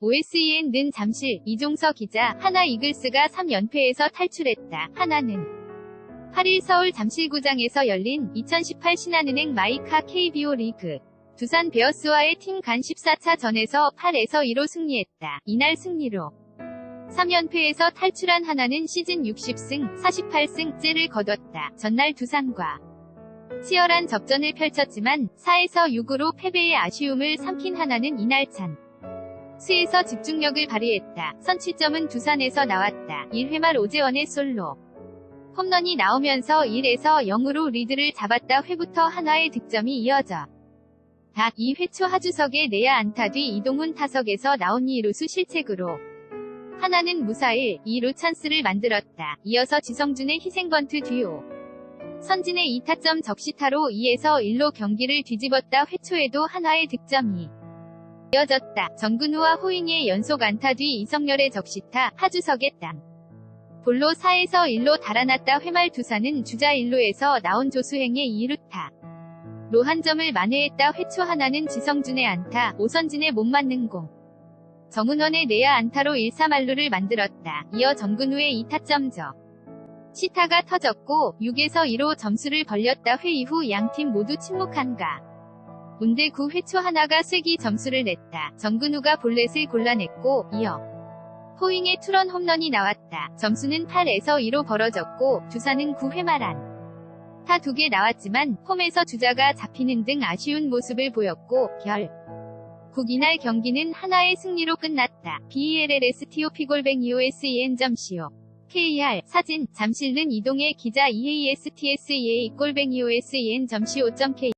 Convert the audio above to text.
OSEN는 잠실, 이종서 기자, 하나 이글스가 3연패에서 탈출했다. 하나는 8일 서울 잠실구장에서 열린 2018 신한은행 마이카 KBO 리그 두산 베어스와의 팀 간 14차 전에서 8에서 2로 승리했다. 이날 승리로 3연패에서 탈출한 하나는 시즌 60승, 48승째를 거뒀다. 전날 두산과 치열한 접전을 펼쳤지만 4에서 6으로 패배의 아쉬움을 삼킨 하나는 이날 찬 수에서 집중력을 발휘했다. 선취점은 두산에서 나왔다. 1회 말 오재원의 솔로 홈런이 나오면서 1에서 0으로 리드를 잡았다. 회부터 한화의 득점이 이어져 다 2회 초 하주석의 내야 안타 뒤 이동훈 타석에서 나온 2루수 실책으로 하나는 무사일 2루 찬스를 만들었다. 이어서 지성준의 희생번트 뒤로 선진의 2타점 적시타로 2에서 1로 경기를 뒤집었다. 회초에도 한화의 득점이 이어졌다. 정근우와 호잉의 연속 안타 뒤 이성열의 적시타, 하주석의 땅. 볼로 4에서 1로 달아났다. 회말 두산은 주자 1루에서 나온 조수행의 2루타. 로한 점을 만회했다. 회초 하나는 지성준의 안타, 오선진의 못 맞는 공. 정은원의 내야 안타로 1-3할루를 만들었다. 이어 정근우의 2타점적. 시타가 터졌고 6에서 2로 점수를 벌렸다. 회 이후 양팀 모두 침묵한가. 문대 9회 초 하나가 쐐기 점수를 냈다. 정근우가 볼넷을 골라냈고 이어 호잉의 투런 홈런이 나왔다. 점수는 8에서 2로 벌어졌고 두산은 9회 말안 타 2개 나왔지만 홈에서 주자가 잡히는 등 아쉬운 모습을 보였고 결 국 이날 경기는 하나의 승리로 끝났다. BELLSTOP골뱅이OSEN.CO KR 사진 잠실는 이동의 기자 EASTSEA 골뱅이OSEN.CO.K